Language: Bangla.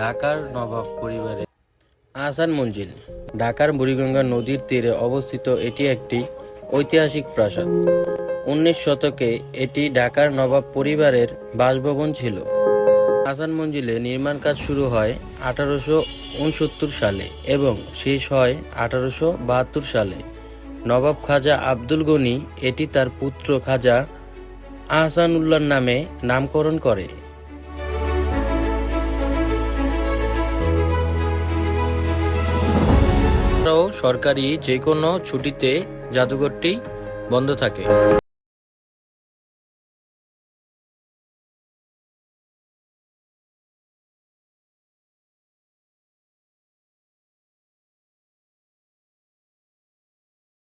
ঢাকার নবাব পরিবারে আহসান মঞ্জিল, ঢাকার বুড়িগঙ্গা নদীর তীরে অবস্থিত এটি একটি ঐতিহাসিক প্রাসাদ। উনিশ শতকে এটি ঢাকার নবাব পরিবারের বাসভবন ছিল। হাসান মঞ্জিলে নির্মাণ কাজ শুরু হয় আঠারোশো উনসত্তর সালে এবং শেষ হয় আঠারোশো বাহাত্তর সালে। নবাব খাজা আব্দুল গনি এটি তার পুত্র খাজা আহসান আহসানুল্লাহর নামে নামকরণ করে। সরকারি যে কোনো ছুটিতে জাদুঘরটি বন্ধ থাকে।